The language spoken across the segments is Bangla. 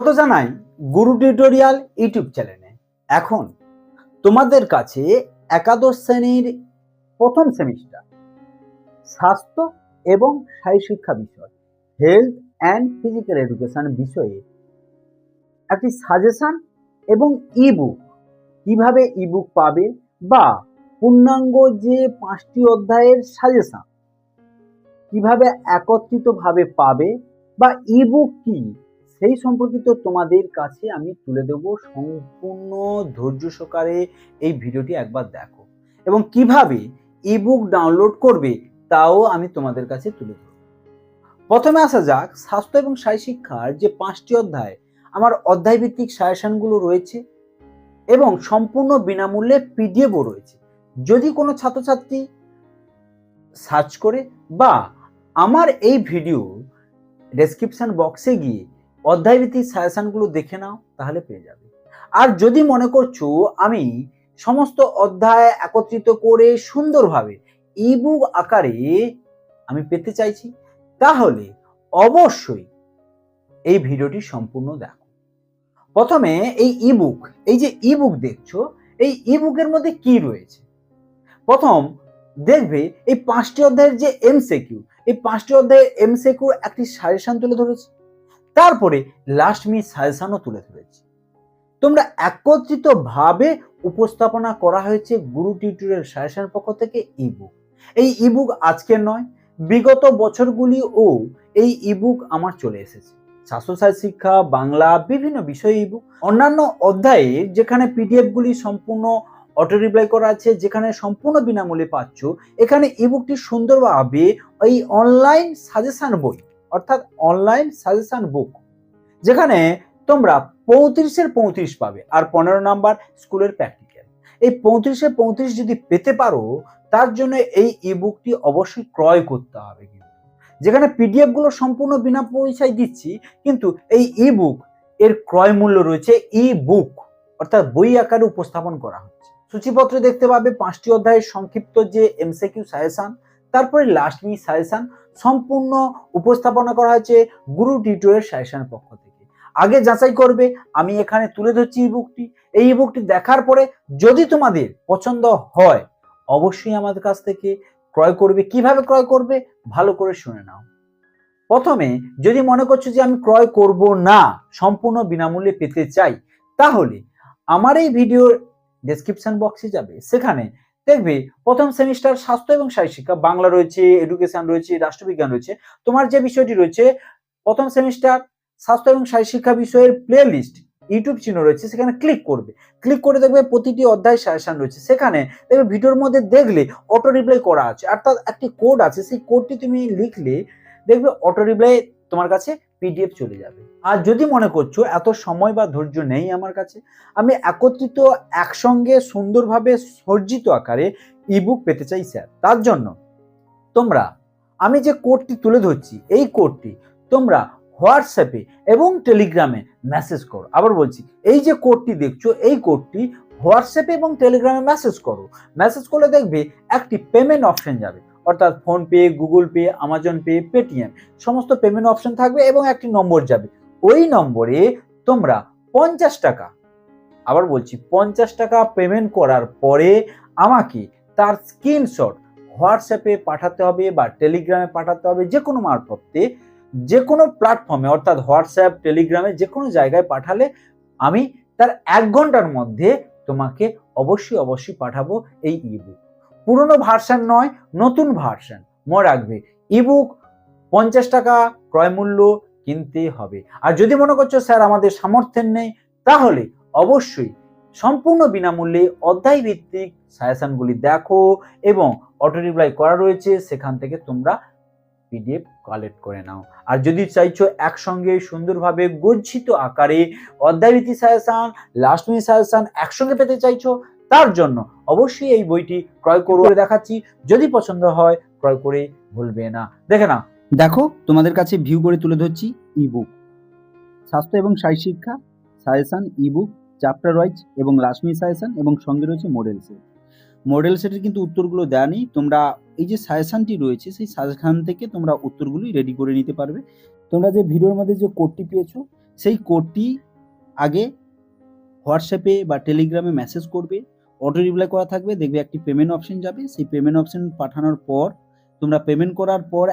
স্বাগত জানাই গুরু টিউটোরিয়াল ইউটিউব চ্যানেলে। এখন তোমাদের কাছে একাদশ শ্রেণির প্রথম সেমিস্টার, স্বাস্থ্য এবং শারীর শিক্ষা বিষয় হেলথ অ্যান্ড ফিজিক্যাল এডুকেশন বিষয়ে একটি সাজেশন এবং ইবুক কীভাবে ইবুক পাবে বা পূর্ণাঙ্গ যে পাঁচটি অধ্যায়ের সাজেশন কীভাবে একত্রিতভাবে পাবে বা ইবুক কি সেই সম্পর্কিত তোমাদের কাছে আমি তুলে দেব সম্পূর্ণ ধৈর্য সহকারে এই ভিডিওটি একবার দেখো। এবং কীভাবে ইবুক ডাউনলোড করবে তাও আমি তোমাদের কাছে তুলে ধরব। প্রথমে আসা যাক, স্বাস্থ্য এবং শারীর শিক্ষার যে পাঁচটি অধ্যায়, আমার অধ্যায় ভিত্তিক সাজেশনগুলো রয়েছে এবং সম্পূর্ণ বিনামূল্যে পিডিএফও রয়েছে। যদি কোনো ছাত্রছাত্রী সার্চ করে বা আমার এই ভিডিও ডেসক্রিপশন বক্সে গিয়ে অধ্যায়ভিত্তিক সাজেশনগুলো দেখে নাও, তাহলে পেয়ে যাবে। আর যদি মনে করছ আমি সমস্ত অধ্যায় একত্রিত করে সুন্দরভাবে ইবুক আকারে আমি পেতে চাইছি, তাহলে অবশ্যই এই ভিডিওটি সম্পূর্ণ দেখো। প্রথমে এই ইবুক এই যে ইবুক দেখছ, এই ইবুকের মধ্যে কি রয়েছে? প্রথম, দেখবে এই পাঁচটি অধ্যায়ের যে এমসিকিউ এই পাঁচটি অধ্যায়ের এমসিকিউ একটি সাজেশন তুলে ধরেছে। তারপরে লাস্ট মিনিট সাজেশনও তুলে ধরেছি। তোমরা একত্রিত ভাবে উপস্থাপনা করা হয়েছে গুরু টিউটোরিয়াল সাজেশনের পক্ষ থেকে ইবুক এই ইবুক আজকের নয়, বিগত বছরগুলি ও এই ইবুক আমার চলে এসেছে। স্বাস্থ্যসার শিক্ষা, বাংলা, বিভিন্ন বিষয়ে ইবুক অন্যান্য অধ্যায়ে যেখানে পিডিএফ গুলি সম্পূর্ণ অটো রিপ্লাই করা আছে, যেখানে সম্পূর্ণ বিনামূল্যে পাচ্ছ, এখানে ইবুকটি সুন্দরভাবে এই অনলাইন সাজেশন বই অর্থাৎ অনলাইন সাজেশন বুক যেখানে তোমরা পঁয়ত্রিশের পঁয়ত্রিশ পাবে আর পনেরো নাম্বার স্কুলের প্র্যাকটিক্যাল এই পঁয়ত্রিশে পঁয়ত্রিশ যদি পেতে পারো, তার জন্য এই ইবুকটি অবশ্যই ক্রয় করতে হবে কিন্তু। যেখানে পিডিএফগুলো সম্পূর্ণ বিনা পয়সায় দিচ্ছি, কিন্তু এই ইবুক এর ক্রয় মূল্য রয়েছে ই বুক অর্থাৎ বই আকারে উপস্থাপন করা হচ্ছে। সূচিপত্রে দেখতে পাবে পাঁচটি অধ্যায়ের সংক্ষিপ্ত যে এমসিকিউ সাজেশন তারপরে লাস্ট মি সাজেশন সম্পূর্ণ উপস্থাপনা করা হয়েছে গুরু টিউটোরিয়াল সাজেশনের পক্ষ থেকে। আগে যাচাই করবে, আমি এখানে তুলে ধরছি এই বুকটি। এই বুকটি দেখার পরে যদি তোমাদের পছন্দ হয়, অবশ্যই আমাদের কাছ থেকে ক্রয় করবে। কীভাবে ক্রয় করবে? ভালো করে শুনে নাও। প্রথমে, যদি মনে করছ যে আমি ক্রয় করব না, সম্পূর্ণ বিনামূল্যে পেতে চাই, তাহলে আমার এই ভিডিওর ডেসক্রিপশন বক্সে যাবে। সেখানে দেখবে, প্রথম সেমিস্টার স্বাস্থ্য এবং শারীর শিক্ষা, বাংলা রয়েছে এডুকেশন রয়েছে, রাষ্ট্রবিজ্ঞান রয়েছে। তোমার যে বিষয়টি রয়েছে, প্রথম সেমিস্টার স্বাস্থ্য এবং শারীর শিক্ষা বিষয়ের প্লে লিস্ট ইউটিউব চিহ্ন রয়েছে, সেখানে ক্লিক করবে। ক্লিক করে দেখবে প্রতিটি অধ্যায় সাজেশন রয়েছে। সেখানে দেখবে ভিডিওর মধ্যে দেখলে অটো রিপ্লাই করা আছে। অর্থাৎ একটি কোড আছে, সেই কোডটি তুমি লিখলে দেখবে অটো রিপ্লাই তোমার কাছে পিডিএফ চলে যাবে। আর যদি মনে করছ এত সময় বা ধৈর্য নেই আমার কাছে, আমি একত্রিত, একসঙ্গে, সুন্দরভাবে সজ্জিত আকারে ইবুক পেতে চাই, স্যার। তার জন্য তোমরা, আমি যে কোডটি তুলে ধরছি, এই কোডটি তোমরা হোয়াটসঅ্যাপে এবং টেলিগ্রামে মেসেজ করো। আবার বলছি, এই যে কোডটি দেখছ, এই কোডটি হোয়াটসঅ্যাপে এবং টেলিগ্রামে মেসেজ করো। মেসেজ করলে দেখবে একটি পেমেন্ট অপশন যাবে। অর্থাৎ PhonePe Google Pay Amazon Pay Paytm সমস্ত পেমেন্ট অপশন থাকবে এবং একটি নম্বর যাবে। ওই নম্বরে তোমরা পঞ্চাশ টাকা, আবার বলছি পঞ্চাশ টাকা পেমেন্ট করার পরে আমাকে তার স্ক্রিনশট হোয়াটসঅ্যাপে পাঠাতে হবে বা টেলিগ্রামে পাঠাতে হবে যে কোনো মারফতে, যে কোনো প্ল্যাটফর্মে অর্থাৎ হোয়াটসঅ্যাপ টেলিগ্রামে যে কোনো জায়গায় পাঠালে আমি তার এক ঘণ্টার মধ্যে তোমাকে অবশ্যই অবশ্যই পাঠাবো এই ইবুক পুরনো ভার্সান নয়, নতুন ভার্সান মনে রাখবে ইবুক পঞ্চাশ টাকা ক্রয় মূল্য কিনতে হবে। আর যদি মনে করছ স্যার আমাদের সামর্থ্যের নেই, তাহলে অবশ্যই সম্পূর্ণ বিনামূল্যে অধ্যায় ভিত্তিক সাজেশনগুলি দেখো এবং অটো রিপ্লাই করা রয়েছে, সেখান থেকে তোমরা পিডিএফ কালেক্ট করে নাও। আর যদি চাইছো একসঙ্গে সুন্দরভাবে গজ্জিত আকারে অধ্যায়ভিত্তিক সাজেশন লাস্ট মিনিট সাজেশন একসঙ্গে পেতে চাইছো তার জন্য অবশ্যই এই বইটি ক্রয় করে দেখাচ্ছি। যদি পছন্দ হয় ক্রয় করে ভুলবে না। দেখে না দেখো তোমাদের কাছে ভিউ করে তুলে ধরছি ইবুক স্বাস্থ্য এবং শারীর শিক্ষা সাজেশন ইবুক চ্যাপ্টার ওয়াইজ এবং লাস্টমি সাজেশন এবং সঙ্গে রয়েছে মডেল সেট মডেল সেটের কিন্তু উত্তরগুলো দেওয়া নেই। তোমরা এই যে সাজেশনটি রয়েছে সেই সাজেশন থেকে তোমরা উত্তরগুলি রেডি করে নিতে পারবে। তোমরা যে ভিডিওর মধ্যে যে কোডটি পেয়েছ সেই কোডটি আগে হোয়াটসঅ্যাপে বা টেলিগ্রামে মেসেজ করবে। অটো রিপ্লাই করা থাকবে, দেখবে একটি পেমেন্ট অপশন যাবে, সেই পেমেন্ট অপশন পাঠানোর পর, তোমরা পেমেন্ট করার পর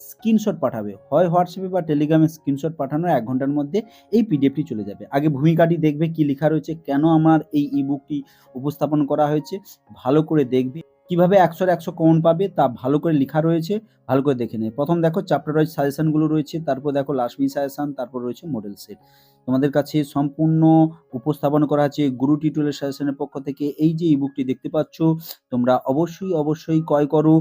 স্ক্রিনশট পাঠাবে। হয় হোয়াটসঅ্যাপে বা টেলিগ্রামে স্ক্রিনশট পাঠানোর এক ঘণ্টার মধ্যে এই পিডিএফটি চলে যাবে। আগে ভূমিকাটি দেখবে, কি লেখা রয়েছে, কেন আমার এই ইবুকটি উপস্থাপন করা হয়েছে, ভালো করে দেখবে। কীভাবে একশোর একশো কমন পাবে তা ভালো করে লেখা রয়েছে, ভালো করে দেখে নেবে। প্রথম দেখো চ্যাপ্টার ওয়াইজ সাজেশনগুলো রয়েছে, তারপর দেখো লাশমি সাজেশন তারপর রয়েছে মডেল সেট তোমাদের কাছে সম্পূর্ণ উপস্থাপন করা আছে গুরু টিউটোরিয়াল সাজেশনের পক্ষ থেকে। এই যে ইবুকটি দেখতে পাচ্ছ, তোমরা অবশ্যই অবশ্যই ক্রয় করো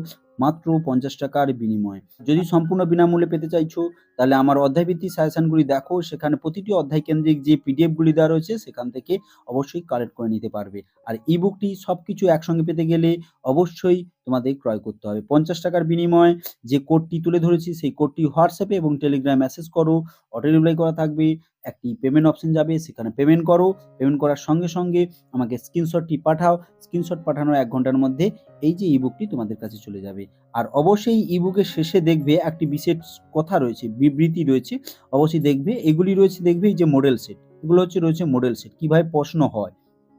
মাত্র পঞ্চাশ টাকার বিনিময়ে। যদি সম্পূর্ণ বিনামূল্যে পেতে চাইছো তাহলে আমার অধ্যায়ভিত্তিক সাজেশনগুলি দেখো, সেখানে প্রতিটি অধ্যায় কেন্দ্রিক যে পিডিএফগুলি দেওয়া রয়েছে, সেখান থেকে অবশ্যই কালেক্ট করে নিতে পারবে। আর ই বুকটি সব কিছু একসঙ্গে পেতে গেলে অবশ্যই তোমাদের ক্রয় করতে হবে। পঞ্চাশ টাকার বিনিময়ে যে কোডটি তুলে ধরেছি, সেই কোডটি হোয়াটসঅ্যাপে এবং টেলিগ্রাম মেসেজ করো। অটো রিপ্লাই করা থাকবে, একটি পেমেন্ট অপশন যাবে, সেখানে পেমেন্ট করো। পেমেন্ট করার সঙ্গে সঙ্গে আমাকে স্ক্রিনশটটি পাঠাও। স্ক্রিনশট পাঠানোর এক ঘণ্টার মধ্যে এই যে ইবুকটি তোমাদের কাছে চলে যাবে। আর অবশ্যই ইবুকের শেষে দেখবে একটি বিশেষ কথা রয়েছে বিবৃতি রয়েছে, অবশ্যই দেখবে। এগুলি রয়েছে, দেখবে এই যে মডেল সেট এগুলো হচ্ছে, রয়েছে মডেল সেট কীভাবে প্রশ্ন হয়?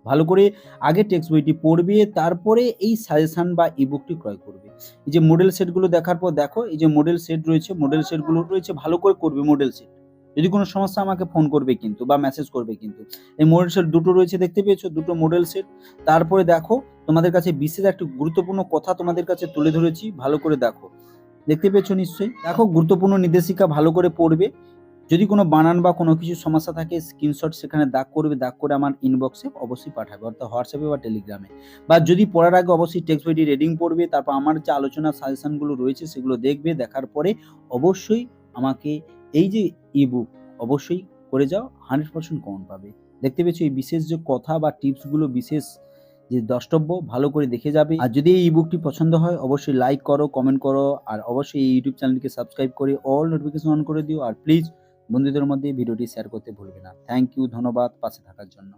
ভালো করে আগে টেক্সট বইটি পড়বে, তারপরে এই সাজেশন বা ইবুকটি ক্রয় করবে। এই যে মডেল সেটগুলো দেখার পর দেখো, এই যে মডেল সেট রয়েছে মডেল সেটগুলো রয়েছে, ভালো করে করবে মডেল সেট যদি কোনো সমস্যা আমাকে ফোন করবে কিন্তু বা মেসেজ করবে কিন্তু। এই মডেল সেট দুটো রয়েছে, দেখতে পেয়েছ? দুটো মডেল সেট তারপরে দেখো, তোমাদের কাছে বিশেষ একটি গুরুত্বপূর্ণ কথা তোমাদের কাছে তুলে ধরেছি। ভালো করে দেখো। দেখতে পেয়েছ নিশ্চয়ই। দেখো, গুরুত্বপূর্ণ নির্দেশিকা ভালো করে পড়বে। যদি কোনো বানান বা কোনো কিছু সমস্যা থাকে স্ক্রিনশট সেখানে দাগ করবে, দাগ করে আমার ইনবক্সে অবশ্যই পাঠাবে, অর্থাৎ হোয়াটসঅ্যাপে বা টেলিগ্রামে। বা যদি পড়ার আগে অবশ্যই টেক্সট বইটি রিডিং পড়বে, তারপর আমার যে আলোচনা সাজেশনগুলো রয়েছে, সেগুলো দেখবে, দেখার পরে অবশ্যই আমাকে এই যে ইবুক অবশ্যই করে যাও হান্ড্রেড পার্সেন্ট কমন পাবে। দেখতে পেয়েছ এই বিশেষ যে কথা বা টিপসগুলো বিশেষ যে দ্রষ্টব্য, ভালো করে দেখে যাবে। আর যদি এই বুকটি পছন্দ হয়, অবশ্যই লাইক করো কমেন্ট করো, আর অবশ্যই এই ইউটিউব চ্যানেলটিকে সাবস্ক্রাইব করে অল নোটিফিকেশন অন করে দিও। আর প্লিজ বন্ধুদের মধ্যে ভিডিওটি শেয়ার করতে ভুলবে না। থ্যাংক ইউ ধন্যবাদ, পাশে থাকার জন্য।